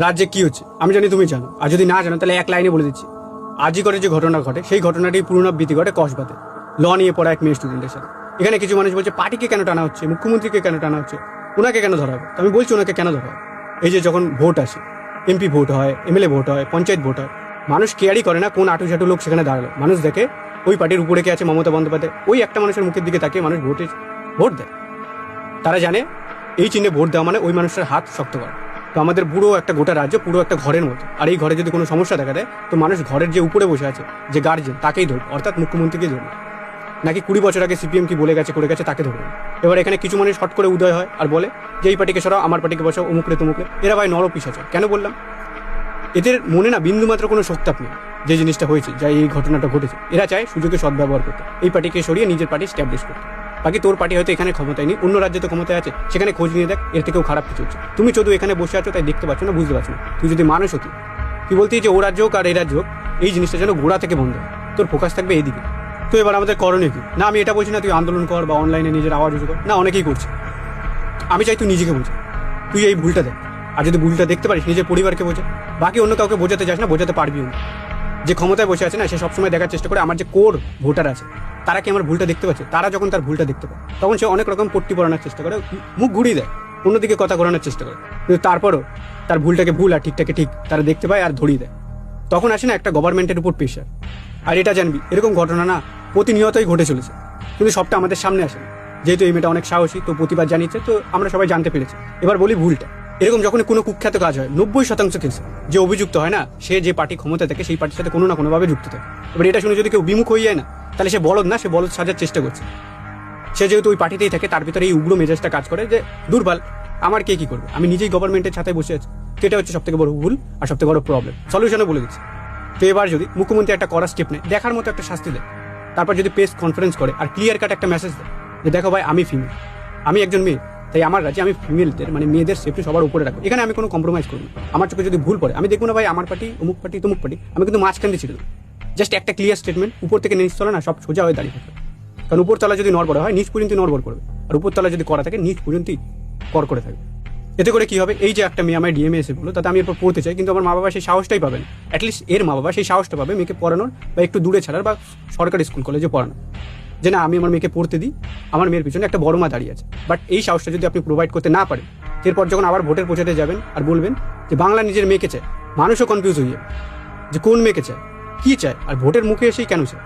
রাজ্যে কি হচ্ছে? আমি জানি তুমি জানো। আর যদি না জানো, তাহলে এক লাইনে বলে দিচ্ছি। আজই করে যে ঘটনা ঘটে, সেই ঘটনাটি পুনরাবৃত্তি ঘটে কসবাতে। ল নিয়ে পড়া এক মেয়ে স্টুডেন্টের সাথে। এখানে কিছু মানুষ বলছে, পার্টিকে কেন টানা হচ্ছে? মুখ্যমন্ত্রীকে কেন টানা হচ্ছে? ওনাকে কেন ধরা হবে? আমি বলছি, ওনাকে কেন ধরা হবে? এই যে যখন ভোট আসে এমপি ভোট হয় এমএলএ ভোট হয়, পঞ্চায়েত ভোট হয়, মানুষ কেয়ারই করে না কোন আটু ঝাটু লোক সেখানে দাঁড়াল। মানুষ দেখে ওই পার্টির উপরে কে আছে? মমতা বন্দ্যোপাধ্যায়। ওই একটা মানুষের মুখের দিকে তাকিয়ে মানুষ ভোটে, ভোট দেয়। তারা জানে, এই চিহ্নে ভোট দেওয়া মানে ওই মানুষের হাত শক্ত করা। তো আমাদের পুরো একটা গোটা রাজ্য, পুরো একটা ঘরের মতো। আর এই ঘরে যদি কোনো সমস্যা দেখা দেয়, তো মানুষ ঘরের যে উপরে বসে আছে, যে গার্জেন তাকেই ধরবে, অর্থাৎ মুখ্যমন্ত্রীকে ধরবে। নাকি কুড়ি বছর আগে সিপিএম কি বলে গেছে, করে গেছে, তাকে ধরবে। এবার এখানে কিছু মানুষ হট করে উদয় হয় আর বলে যে, এই পার্টিকে সরাও, আমার পার্টিকে বসাও, অমুকরে তমুকরে। এরা ভাই নর পিস আছে কেন বললাম? এদের মনে না বিন্দু মাত্র কোনো শক্তাপ নেই, যে জিনিসটা হয়েছে, যা এই ঘটনাটা ঘটেছে। এরা চায় সুযোগে সদ্ব্যবহার করতে। এই পার্টিকে সরিয়ে নিজের পার্টি স্ট্যাবলিশ করতে। বাকি তোর পার্টি হয়তো এখানে ক্ষমতায় নেই, অন্য রাজ্যে তো ক্ষমতায় আছে, সেখানে খোঁজ নিয়ে দেখ, এর থেকেও খারাপ কিছু হচ্ছে। তুমি শুধু এখানে বসে আছো, তাই দেখতে পাচ্ছ না, বুঝতে পারছ না। তুই যদি মানুষ হতি, তুই বলতি যে ও রাজ্য হোক আর এই রাজ্য হোক, এই জিনিসটা যেন গোড়া থেকে বন্ধ তোর ফোকাস থাকবে এইদিকে। তো এবার আমাদের করণীয় কি? না, আমি এটা বলছি না, তুই আন্দোলন কর বা অনলাইনে নিজের আওয়াজ উঁচু কর। না, অনেকেই করছে। আমি চাই তুই নিজেকে বোঝা। তুই এই ভুলটা দেখ। আর যদি ভুলটা দেখতে পারিস, নিজের পরিবারকে বোঝা। বাকি অন্য কাউকে বোঝাতে চাস না, বোঝাতে পারবিও না। যে ক্ষমতায় বসে আছে না, সে সবসময় দেখার চেষ্টা করে আমার যে কোর ভোটার আছে, তারা কি আমার ভুলটা দেখতে পাচ্ছে? তারা যখন তার ভুলটা দেখতে পায়, তখন সে অনেক রকম পট্টি পড়ানোর চেষ্টা করে, মুখ ঘুরিয়ে দেয়, অন্যদিকে কথা ঘোরানোর চেষ্টা করে। কিন্তু তারপরও তার ভুলটাকে ভুল আর ঠিকটাকে ঠিক তারা দেখতে পায় আর ধরিয়ে দেয়। তখন আসে না একটা গভর্নমেন্টের উপর প্রেশার আর এটা জানবি, এরকম ঘটনা না প্রতিনিয়তই ঘটে চলেছে। কিন্তু সবটা আমাদের সামনে আসে না। যেহেতু এই মেয়েটা অনেক সাহসী, তো প্রতিবাদ জানিয়েছে, তো আমরা সবাই জানতে পেরেছি। এবার বলি ভুলটা। এরকম যখন কোনো কুখ্যাত কাজ হয়, নব্বই শতাংশ কেসে যে অভিযুক্ত হয় না, সে যে পার্টি ক্ষমতা থাকে, সেই পার্টির সাথে কোনো না কোনোভাবে যুক্ত থাকে। এবার এটা শুনে যদি কেউ বিমুখ হয়ে যায় না, তাহলে সে বলদ না, সে বলদ সাজার চেষ্টা করছে। সে যেহেতু ওই পার্টিতেই থাকে, তার ভিতরে এই উগ্র মেজাজটা কাজ করে যে, দুর্বল, আমার কে কি করবে? আমি নিজেই গভর্নমেন্টের ছাতায় বসে আছি। তো এটা হচ্ছে সবথেকে বড় ভুল আর সবথেকে বড় প্রবলেম সলিউশনও বলে দিচ্ছি। তো এবার যদি মুখ্যমন্ত্রী একটা করা স্টেপ নেয়, দেখার মতো একটা শাস্তি দেয়। তারপর যদি প্রেস কনফারেন্স করে আর ক্লিয়ার কাট একটা মেসেজ দেয় যে, দেখো ভাই, আমি ফিমেল আমি একজন মেয়ে। তাই আমার রাজ্যে আমি ফিমেলদের মানে মেয়েদের সেফটি সবার উপরে রাখব। এখানে আমি কোনো কম্প্রোমাইজ করব আমার চোখে যদি ভুল পড়ে, আমি দেখব না ভাই আমার পার্টি, অমুক পার্টি, তমুক পার্টি, আমি কিন্তু মাঝখান দিয়ে ছিল জাস্ট একটা ক্লিয়ার স্টেটমেন্ট উপর থেকে নিচ চলে না, সব সোজা হয়ে দাঁড়িয়ে থাকে কারণ উপরতলা যদি নড়বড় হয়, নিচ পর্যন্ত নড়বড় করবে। আর উপরতলা যদি করা থাকে, নিচ পর্যন্তই কর করে থাকবে। এতে করে কি হবে? এই যে একটা মেয়ে আমার ডিএমএ এসে বলো তাতে আমি এরপর পড়তে চাই, কিন্তু আমার মা বাবা সেই সাহসটাই পাবেন অ্যাটলিস্ট এর মা বাবা সেই সাহসটা পাবে, মেয়েকে পড়ানোর বা একটু দূরে ছাড়ার বা সরকারি স্কুল, কলেজে পড়ানো যে না, আমি আমার মেয়েকে পড়তে দিই, আমার মেয়ের পিছনে একটা বড় মা দাঁড়িয়ে আছে। বাট এই সাহসটা যদি আপনি প্রোভাইড করতে না পারেন, এরপর যখন আবার ভোটের পৌঁছাতে যাবেন আর বলবেন যে বাংলা নিজের মেয়েকে চায়, মানুষও কনফিউজ হয়ে যে কোন মেয়েকে চায়, কী চায়, আর ভোটের মুখে এসেই কেন চায়?